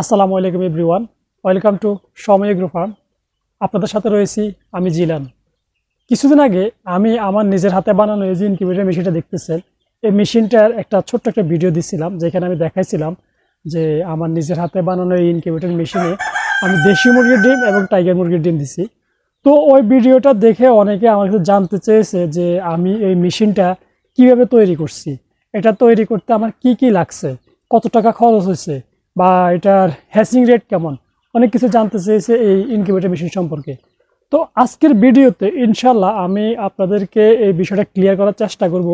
আসসালামু আলাইকুম everyone. Welcome to Somoy grow farm. আপনাদের সাথে রয়েছি আমি জিলান। কিছুদিন আগে আমি আমার নিজের হাতে বানানো এই যে ইনকিউবেটর মেশিনটা দেখতেছেন, এই মেশিনটার একটা ছোট্ট একটা ভিডিও দিছিলাম, যেখানে আমি দেখাইছিলাম যে আমার নিজের হাতে বানানো এই ইনকিউবেটর মেশিনে আমি দেশি মুরগির ডিম এবং টাইগার মুরগির ডিম দিছি। তো ওই ভিডিওটা দেখে অনেকে আমার কাছে জানতে চেয়েছে যে আমি এই মেশিনটা কীভাবে তৈরি করছি। এটা তৈরি করতে আমার কি কি লাগছে? কত টাকা খরচ হয়েছে? বা এটার হ্যাসিং রেট কেমন? অনেক কিছু জানতে চেয়েছে এই ইনকিউবেটর মেশিন সম্পর্কে। তো আজকের ভিডিওতে ইনশাল্লাহ আমি আপনাদেরকে এই বিষয়টা ক্লিয়ার করার চেষ্টা করব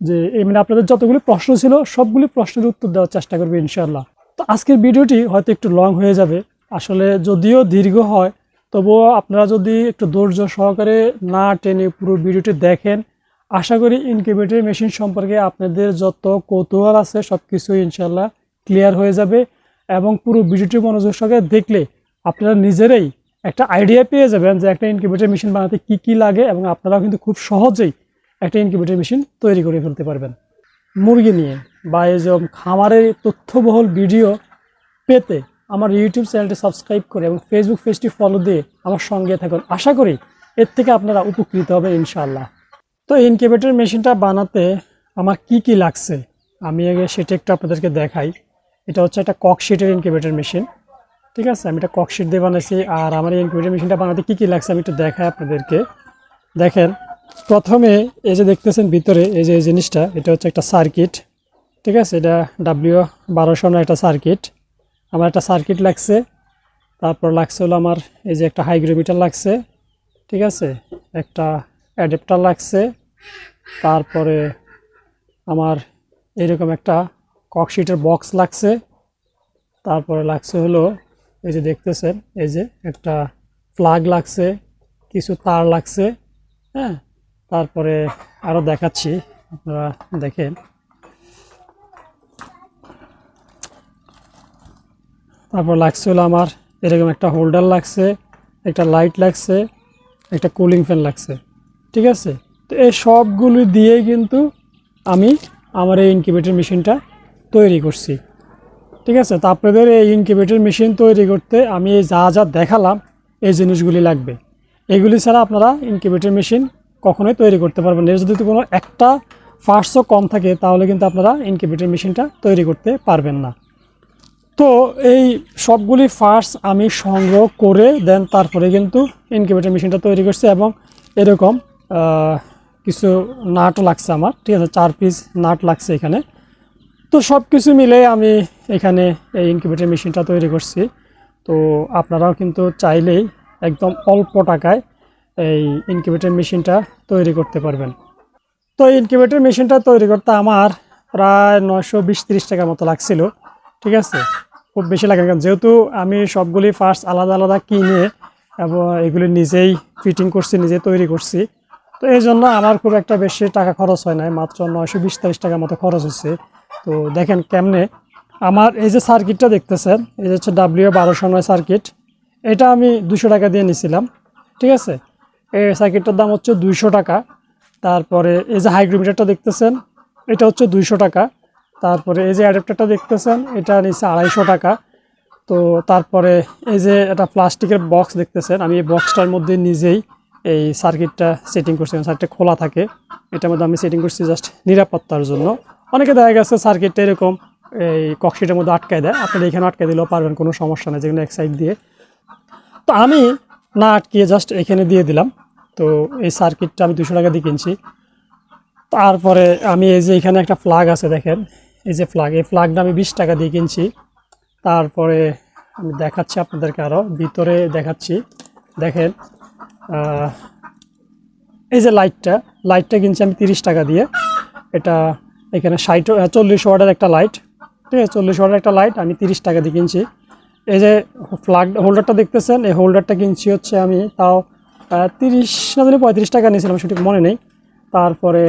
যে, এই মানে আপনাদের যতগুলি প্রশ্ন ছিল, সবগুলি প্রশ্নের উত্তর দেওয়ার চেষ্টা করব ইনশাল্লাহ তো আজকের ভিডিওটি হয়তো একটু লং হয়ে যাবে। আসলে যদিও দীর্ঘ হয়, তবুও আপনারা যদি একটু ধৈর্য সহকারে না টেনে পুরো ভিডিওটি দেখেন, আশা করি ইনকিউবেটর মেশিন সম্পর্কে আপনাদের যত কৌতূহল আছে সব কিছু ইনশাল্লাহ ক্লিয়ার হয়ে যাবে। এবং পুরো ভিডিওটি মনোযোগ সহকারে দেখলে আপনারা নিজেরাই একটা আইডিয়া পেয়ে যাবেন যে একটা ইনকিউবেটর মেশিন বানাতে কি কি লাগে এবং আপনারাও কিন্তু খুব সহজেই একটা ইনকিউবেটর মেশিন তৈরি করে ফেলতে পারবেন। মুরগি নিয়ে বা এই যে খামারের তথ্যবহুল ভিডিও পেতে আমার ইউটিউব চ্যানেলটি সাবস্ক্রাইব করে এবং ফেসবুক পেজটি ফলো দিয়ে আমার সঙ্গে থাকুন। আশা করি এর থেকে আপনারা উপকৃত হবে ইনশাআল্লাহ। তো ইনকিউবেটর মেশিনটা বানাতে আমার কি কি লাগছে? আমি আগে সেটা একটু আপনাদেরকে দেখাই। এটা হচ্ছে একটা ককশিটের ইনকিউবেটর মেশিন ঠিক আছে? আমি এটা ককশিট দিয়ে বানাইছি আর আমার এই ইনকিউবেটর মেশিনটা বানাতে কী কী লাগছে আমি একটু দেখাই আপনাদেরকে। দেখেন, প্রথমে এই যে দেখতেছেন ভিতরে এই যে এই জিনিসটা, এটা হচ্ছে একটা সার্কিট ঠিক আছে? এটা ডাব্লিউ বারোশো একটা সার্কিট আমার একটা সার্কিট লাগছে, তারপর লাগছে হলো আমার এই যে একটা হাইগ্রোমিটার লাগছে, ঠিক আছে? একটা অ্যাডাপ্টার লাগছে, তারপরে আমার এরকম একটা ককশিটের বক্স লাগছে। তারপরে লাগছে হলো, এই যে দেখতেছেন, এই যে একটা ফ্লাগ লাগছে, কিছু তার লাগছে হ্যাঁ? তারপরে আরও দেখাচ্ছি, আপনারা দেখেন। তারপর লাগছে হলো আমার এরকম একটা হোল্ডার লাগছে, একটা লাইট লাগছে, একটা কুলিং ফ্যান লাগছে, ঠিক আছে? তো এই সবগুলো দিয়ে কিন্তু আমি আমার এই ইনকিউবেটর মেশিনটা তৈরি করছি। ঠিক আছে? তো আপনাদের এই ইনকিউবেটর মেশিন তৈরি করতে আমি এই যা যা দেখালাম, এই জিনিসগুলি লাগবে। এগুলি ছাড়া আপনারা ইনকিউবেটর মেশিন কখনোই তৈরি করতে পারবেন এর যদি কোনো একটা ফার্স্টও কম থাকে, তাহলে কিন্তু আপনারা ইনকিউবেটর মেশিনটা তৈরি করতে পারবেন না। তো এই সবগুলি ফার্স্ট আমি সংগ্রহ করে দেন তারপরে কিন্তু ইনকিউবেটর মেশিনটা তৈরি করছি এবং এরকম কিছু নাট লাগছে আমার। ঠিক আছে? চার পিস নাট লাগছে এখানে। তো সব কিছু মিলে আমি এখানে এই ইনকিউবেটর মেশিনটা তৈরি করছি। তো আপনারাও কিন্তু চাইলেই একদম অল্প টাকায় এই ইনকিউবেটর মেশিনটা তৈরি করতে পারবেন। তো ইনকিউবেটর মেশিনটা তৈরি করতে আমার প্রায় নয়শো বিশ তিরিশ টাকার মতো লাগছিল, ঠিক আছে? খুব বেশি লাগে কারণ যেহেতু আমি সবগুলি ফার্স্ট আলাদা আলাদা কিনে এবং এগুলি নিজেই ফিটিং করছি, নিজে তৈরি করছি, তো এই জন্য আমার খুব একটা বেশি টাকা খরচ হয় নাই, মাত্র নয়শো বিশ তিরিশ টাকার মতো খরচ হচ্ছে। তো দেখেন কেমনে? আমার এই যে সার্কিটটা দেখতেছেন, এই যে হচ্ছে ডাব্লিউ বারোশো নয় সার্কিট এটা আমি দুশো টাকা দিয়ে নিয়েছিলাম ঠিক আছে? এই সার্কিটটার দাম হচ্ছে দুইশো টাকা। তারপরে এই যে হাইগ্রোমিটারটা দেখতেছেন, এটা হচ্ছে দুইশো টাকা। তারপরে এই যে অ্যাডাপ্টারটা দেখতেছেন, এটা নিচ্ছে আড়াইশো টাকা। তো তারপরে এই যে একটা প্লাস্টিকের বক্স দেখতেছেন, আমি এই বক্সটার মধ্যে নিজেই এই সার্কিটটা সেটিং করছি সার্কিটটা খোলা থাকে। এটার মধ্যে আমি সেটিং করছি জাস্ট নিরাপত্তার জন্য। অনেকে দেখা গেছে সার্কিটটা এরকম, এই কক্সিটের মধ্যে আটকায় দেয়। আপনারা এখানে আটকায় দিলেও পারবেন, কোনো সমস্যা নেই যেখানে এক সাইড দিয়ে। তো আমি না আটকিয়ে জাস্ট এখানে দিয়ে দিলাম। তো এই সার্কিটটা আমি দুশো টাকা দিয়ে কিনছি। তারপরে আমি এই যে এখানে একটা ফ্লাগ আছে, দেখেন, এই যে ফ্লাগ এই ফ্লাগটা আমি বিশ টাকা দিয়ে কিনছি। তারপরে আমি দেখাচ্ছি আপনাদেরকে আরও ভিতরে দেখাচ্ছি। দেখেন এই যে লাইটটা লাইটটা কিনছি আমি তিরিশ টাকা দিয়ে। এটা এখানে ষাট চল্লিশ ওয়ার্ডের একটা লাইট ঠিক আছে? চল্লিশ ওয়ার্ডের একটা লাইট আমি তিরিশ টাকা দিয়ে কিনছি। এই যে ফ্লাগ হোল্ডারটা দেখতেছেন, এই হোল্ডারটা কিনছি হচ্ছে আমি তাও তিরিশ না জানি পঁয়ত্রিশ টাকা নিয়েছিলাম সঠিক মনে নেই। তারপরে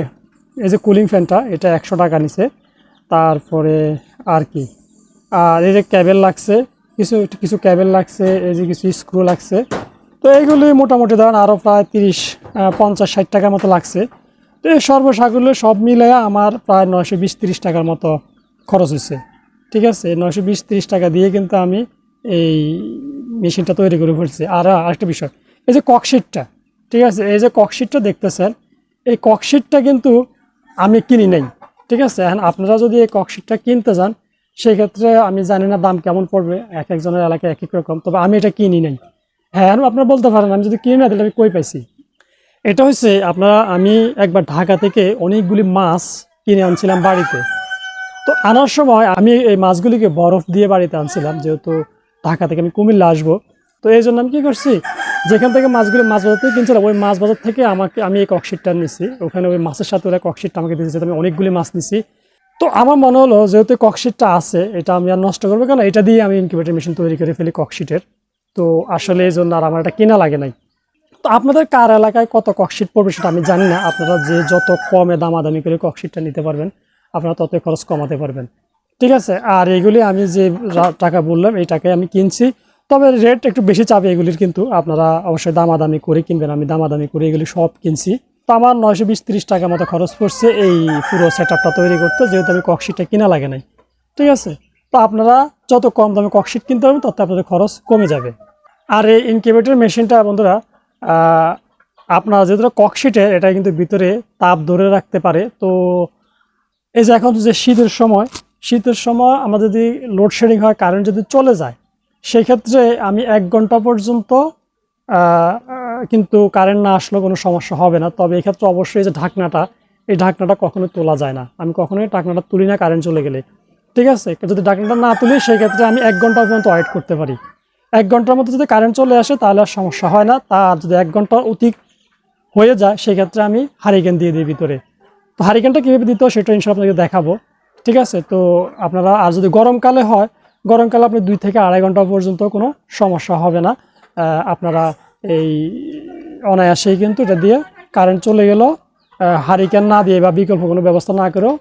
এই যে কুলিং ফ্যানটা এটা একশো টাকা নিছে। তারপরে আর কি। আর এই যে ক্যাবেল লাগছে, কিছু কিছু ক্যাবেল লাগছে, এই যে কিছু স্ক্রু লাগছে। তো এইগুলি মোটামুটি ধরেন আরও প্রায় তিরিশ পঞ্চাশ, ষাট টাকার মতো লাগছে। তো সর্বসাকুল্য সব মিলে আমার প্রায় নয়শো বিশ তিরিশ টাকার মতো খরচ হয়েছে ঠিক আছে? নয়শো বিশ তিরিশ টাকা দিয়ে কিন্তু আমি এই মেশিনটা তৈরি করে ফেলছি। আর আরেকটা বিষয়, এই যে ককশিটটা ঠিক আছে? এই যে ককশিটটা দেখতেছেন, এই ককশিটটা কিন্তু আমি কিনি নাই। ঠিক আছে? এখন আপনারা যদি এই ককশিটটা কিনতে যান সেই ক্ষেত্রে আমি জানি না দাম কেমন পড়বে, এক একজনের এলাকায় এক এক রকম, তবে আমি এটা কিনি নাই। হ্যাঁ আপনারা বলতে পারেন, আমি যদি কিনি না, তাহলে আমি কই পাইছি? এটা হচ্ছে আপনারা, আমি একবার ঢাকা থেকে অনেকগুলি মাছ কিনে আনছিলাম বাড়িতে। তো আনার সময় আমি এই মাছগুলিকে বরফ দিয়ে বাড়িতে আনছিলাম, যেহেতু ঢাকা থেকে আমি কুমিল্লা আসব। তো এই জন্য আমি কী করছি, যেখান থেকে মাছগুলি মাছ বাজার থেকে কিনছিলাম, ওই মাছ বাজার থেকে আমাকে, আমি এই ককশিটটা নিছি। ওখানে ওই মাছের সাথে ওরা ককশিটটা আমাকে দিয়েছে আমি অনেকগুলি মাছ নিছি। তো আমার মনে হলো, যেহেতু ককশিটটা আছে, এটা আমি আর নষ্ট করব কেন? এটা দিয়ে আমি ইনকিউবেটর মেশিন তৈরি করে ফেলি ককশিটের। তো আসলে এই জন্য আর আমার এটা কেনা লাগে নাই। তো আপনাদের কার এলাকায় কত ককশিট পড়বে সেটা আমি জানি না। আপনারা যে যত কমে দামাদামি করে ককশিটটা নিতে পারবেন, আপনারা তত খরচ কমাতে পারবেন। ঠিক আছে? আর এগুলি আমি যে টাকা বললাম এই টাকায় আমি কিনছি। তবে রেট একটু বেশি চাবে এগুলির কিন্তু আপনারা অবশ্যই দামাদামি করে কিনবেন। আমি দামাদামি করে এগুলি সব কিনছি। তো আমার নয়শো বিশ তিরিশ টাকা মতো খরচ পড়ছে এই পুরো সেট তৈরি করতে, যেহেতু আমি ককশিটটা কিনা লাগে নাই। ঠিক আছে? তো আপনারা যত কম দামে ককশিট কিনতে পারবেন, তত আপনাদের খরচ কমে যাবে। আর এই ইনকিউবেটর মেশিনটা বন্ধুরা আপনার যেহেতু ককশিটের এটা কিন্তু ভিতরে তাপ ধরে রাখতে পারে। তো এই যে এখন যে শীতের সময় শীতের সময় আমাদের যদি লোডশেডিং হয় কারেন্ট যদি চলে যায় সেই ক্ষেত্রে আমি এক ঘণ্টা পর্যন্ত কিন্তু কারেন্ট না আসলেও কোনো সমস্যা হবে না। তবে এক্ষেত্রে অবশ্যই যে ঢাকনাটা, এই ঢাকনাটা কখনো তোলা যায় না। আমি কখনোই ঢাকনাটা তুলি না কারেন্ট চলে গেলে। ঠিক আছে? যদি ঢাকনাটা না তুলি সেই ক্ষেত্রে আমি এক ঘণ্টা পর্যন্ত ওয়েট করতে পারি। এক ঘণ্টার মধ্যে যদি কারেন্ট চলে আসে তাহলে আর সমস্যা হয় না। তার যদি এক ঘণ্টা অধিক হয়ে যায় সেক্ষেত্রে আমি হারিকেন দিয়ে দিই ভিতরে। তো হারিকেনটা কীভাবে দিতে হয় সেটা ইনশাল্লাহ আপনাকে দেখাবো। ঠিক আছে? তো আপনারা আর যদি গরমকালে হয় গরমকালে আপনি দুই থেকে আড়াই ঘণ্টা পর্যন্ত কোনো সমস্যা হবে না। আপনারা এই অনায়াসেই কিন্তু এটা দিয়ে কারেন্ট চলে গেলেও হারিকেন না দিয়ে বা বিকল্প কোনো ব্যবস্থা না করেও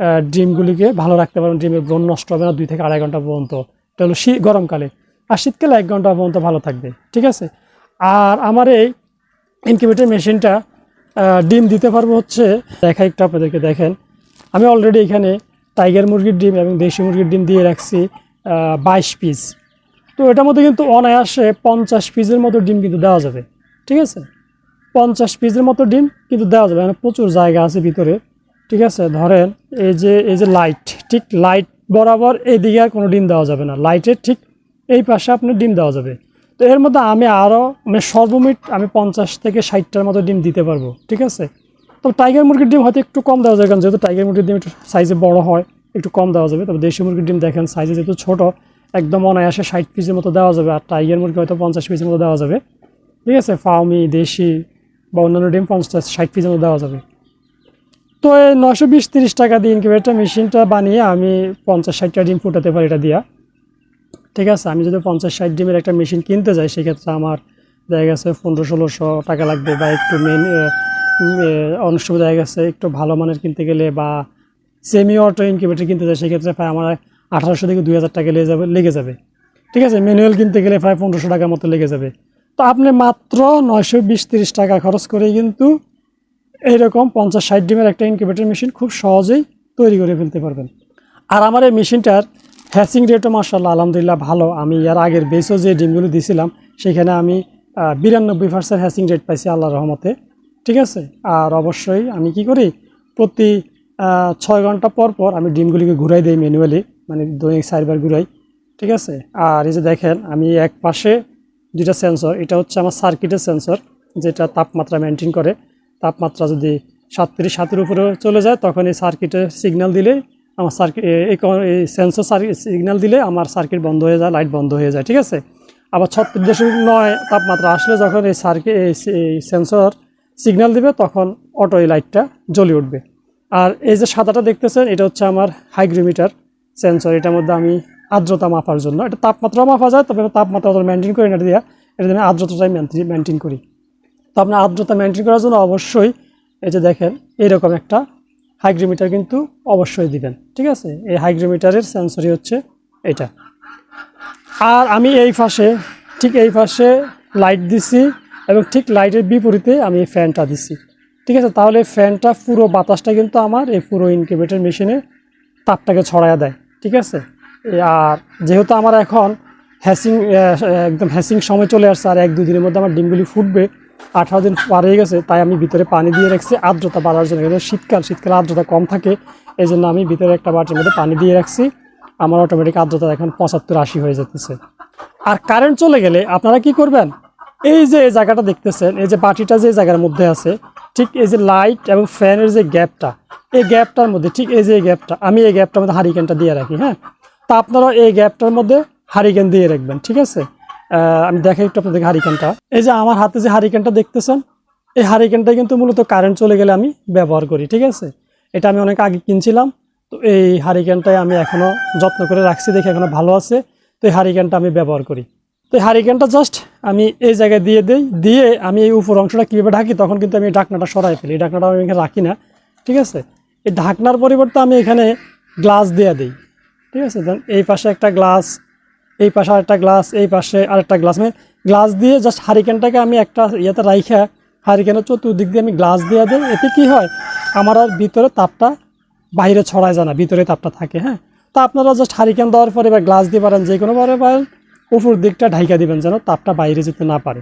আহ, ডিমগুলিকে ভালো রাখতে পারবেন। ডিমের ব্রণ নষ্ট হবে না দুই থেকে আড়াই ঘণ্টা পর্যন্ত। এটা হলো শীত গরমকালে। আর শীতকালে এক ঘণ্টা পর্যন্ত ভালো থাকবে, ঠিক আছে? আর আমার এই ইনকিউবেটর মেশিনটা ডিম দিতে পারব হচ্ছে, দেখা একটু আপনাদেরকে দেখেন। আমি অলরেডি এখানে টাইগার মুরগির ডিম এবং দেশি মুরগির ডিম দিয়ে রাখছি বাইশ পিস তো এটার মধ্যে কিন্তু অনায়াসে পঞ্চাশ পিসের মতো ডিম কিন্তু দেওয়া যাবে, ঠিক আছে? পঞ্চাশ পিসের মতো ডিম কিন্তু দেওয়া যাবে মানে প্রচুর জায়গা আছে ভিতরে, ঠিক আছে? ধরেন, এই যে এই যে লাইট ঠিক? লাইট বরাবর এইদিকে আর কোনো ডিম দেওয়া যাবে না। লাইটের ঠিক এই পাশে আপনার ডিম দেওয়া যাবে। তো এর মধ্যে আমি আরও মানে সর্বমিট আমি পঞ্চাশ থেকে ষাটটার মতো ডিম দিতে পারব, ঠিক আছে? তো টাইগার মুরগির ডিম হয়তো একটু কম দেওয়া যাবে, কারণ যেহেতু টাইগার মুরগির ডিম একটু সাইজে বড় হয়, একটু কম দেওয়া যাবে। তবে দেশি মুরগির ডিম দেখেন সাইজে যেহেতু ছোট, একদম অনায়াসে ষাট পিসের মতো দেওয়া যাবে, আর টাইগার মুরগি হয়তো পঞ্চাশ পিসের মতো দেওয়া যাবে, ঠিক আছে? ফাউমি দেশি বা অন্যান্য ডিম পঞ্চাশ, ষাট পিসের মতো দেওয়া যাবে। তো এই নশো বিশ, তিরিশ টাকা দিয়ে ইনকিউবেটর মেশিনটা বানিয়ে আমি পঞ্চাশ, ষাটটা ডিম ফুটাতে পারি এটা দিয়া। ঠিক আছে, আমি যদি পঞ্চাশ ষাট ডিমের একটা মেশিন কিনতে যাই, সেক্ষেত্রে আমার দেখা গেছে পনেরো ষোলোশো টাকা লাগবে বা একটু মেন সময় দেখা গেছে, একটু ভালো মানের কিনতে গেলে বা সেমি অটো ইনকিউবেটর কিনতে যাই, সেক্ষেত্রে প্রায় আমার আঠারোশো থেকে দুই হাজার টাকা লেগে যাবে লেগে যাবে। ঠিক আছে ম্যানুয়াল কিনতে গেলে প্রায় পনেরোশো টাকার মতো লেগে যাবে। তো আপনি মাত্র নয়শো বিশ তিরিশ টাকা খরচ করেই কিন্তু এইরকম পঞ্চাশ ষাট ডিমের একটা ইনকিউবেটর মেশিন খুব সহজেই তৈরি করে ফেলতে পারবেন। আর আমার এই মেশিনটার হ্যাচিং রেটও মার্শাল্লাহ আলহামদুলিল্লাহ ভালো। আমি এর আগের বেসও যে ডিমগুলো দিয়েছিলাম সেখানে আমি বিরানব্বই পার্সেন্ট হ্যাচিং রেট পাইছি আল্লাহ রহমতে। ঠিক আছে? আর অবশ্যই আমি কি করি, প্রতি ছয় ঘণ্টা পর পর আমি ডিমগুলিকে ঘুরাই দিই ম্যানুয়ালি মানে দৈনিক চারবার ঘুরাই। ঠিক আছে? আর এই যে দেখেন, আমি এক পাশে দুইটা সেন্সর এটা হচ্ছে আমার সার্কিটের সেন্সর যেটা তাপমাত্রা মেনটেন করে। তাপমাত্রা যদি সাতত্রিশ, সাতের উপরে চলে যায়, তখন এই সার্কিটে সিগন্যাল দিলে আমার সার্কিট এই সেন্সর সিগন্যাল দিলে আমার সার্কিট বন্ধ হয়ে যায় লাইট বন্ধ হয়ে যায়, ঠিক আছে? আবার ছত্রিশ দশমিক নয় তাপমাত্রা আসলে যখন এই সার্কিট এই সেন্সর সিগন্যাল দিবে, তখন অটো এই লাইটটা জ্বলে উঠবে। আর এই যে সাদাটা দেখতেছেন, এটা হচ্ছে আমার হাইগ্রোমিটার সেন্সর এটার মধ্যে আমি আর্দ্রতা মাপার জন্য। এটা তাপমাত্রা মাপা যায়, তবে তাপমাত্রা মেনটেন করি না দিয়া, এটা আমি আর্দ্রতাটাই মেনটেন করি। তো আপনার আর্দ্রতা মেনটেন করার জন্য অবশ্যই এই যে দেখেন, এরকম একটা হাইগ্রোমিটার কিন্তু অবশ্যই দিবেন, ঠিক আছে? এই হাইগ্রোমিটারের সেন্সরই হচ্ছে এটা। আর আমি এই পাশে, ঠিক এই পাশে লাইট দিছি এবং ঠিক লাইটের বিপরীতে আমি এই ফ্যানটা দিছি, ঠিক আছে? তাহলে ফ্যানটা পুরো বাতাসটা কিন্তু আমার এই পুরো ইনকিউবেটর মেশিনে তাপটাকে ছড়ায়া দেয়, ঠিক আছে? আর যেহেতু আমার এখন হ্যাসিং একদম হ্যাসিং সময় চলে আসছে, আর এক দুদিনের মধ্যে আমার ডিমগুলি ফুটবে আঠারো দিন পার হয়ে গেছে, তাই আমি ভিতরে পানি দিয়ে রাখছি। আর্দ্রতা বাড়ার জন্য কিন্তু শীতকাল, শীতকালে আর্দ্রতা কম থাকে এই জন্য আমি ভিতরে একটা বাটির মধ্যে পানি দিয়ে রাখছি। আমার অটোমেটিক আর্দ্রতা এখন পঁচাত্তর, আশি হয়ে যেতেছে আর কারেন্ট চলে গেলে আপনারা কি করবেন? এই যে এই জায়গাটা দেখতেছেন, এই যে বাটিটা যে জায়গার মধ্যে আছে, ঠিক এই যে লাইট এবং ফ্যানের যে গ্যাপটা এই গ্যাপটার মধ্যে, ঠিক এই যে এই গ্যাপটা আমি এই গ্যাপটার মধ্যে হারিকেনটা দিয়ে রাখি হ্যাঁ? তা আপনারা এই গ্যাপটার মধ্যে হারিকেন দিয়ে রাখবেন, ঠিক আছে? আমি দেখাই একটু আপনাদের হারিকেনটা এই যে আমার হাতে যে হারিকেনটা দেখতেছেন, এই হারিকেনটা কিন্তু মূলত কারেন্ট চলে গেলে আমি ব্যবহার করি, ঠিক আছে? এটা আমি অনেক আগে কিনছিলাম, তো এই হারিকেনটাই আমি এখনও যত্ন করে রাখছি, দেখে এখনও ভালো আছে, তো এই হারিকেনটা আমি ব্যবহার করি। তো এই হারিকেনটা জাস্ট আমি এই জায়গায় দিয়ে দিই, দিয়ে আমি এই উপর অংশটা কীভাবে ঢাকি, তখন কিন্তু আমি ঢাকনাটা সরাই ফেলি, এই ঢাকনাটা আমি এখানে রাখি না, ঠিক আছে? এই ঢাকনার পরিবর্তে আমি এখানে গ্লাস দিয়ে দিই, ঠিক আছে? এই পাশে একটা গ্লাস এই পাশে আরেকটা গ্লাস এই পাশে আরেকটা গ্লাস মানে গ্লাস দিয়ে জাস্ট হারিকেনটাকে আমি একটা ইয়েতে রাইখা হারিকেনের চতুর্দিক দিয়ে আমি গ্লাস দিয়ে দিই। এতে কি হয়? আমার আর ভিতরে তাপটা বাইরে ছড়ায় যায় না, ভিতরে তাপটা থাকে হ্যাঁ? তা আপনারা জাস্ট হারিকেন দেওয়ার পরে বা গ্লাস দিয়ে পারেন যে কোনোভাবে পারেন উপর দিকটা ঢাইকা দিবেন যেন তাপটা বাইরে যেতে না পারে।